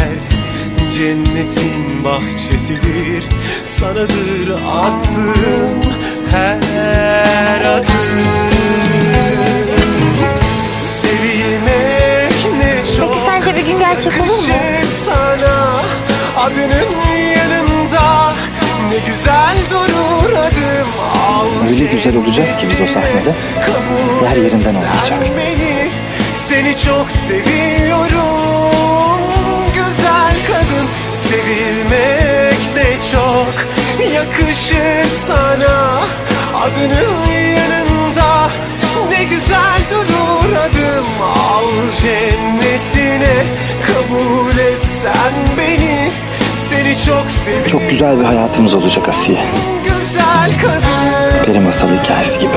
yer. Cennetin bahçesidir. Sanadır attığım her adım. Sevilmek ne çok Peki sence bir gün gerçek olur mu? sana. Adının yanında Ne güzel durur adım. Al Öyle güzel olacağız ki biz o sahnede, Kabul yer yerinden oynayacak. Seni çok seviyorum Yakışır sana. Adının yanında Ne güzel durur adım. Al cennetine Kabul et sen beni. Seni çok seviyorum. Çok güzel bir hayatımız olacak Asiye. Güzel kadın. Peri masalı hikayesi gibi.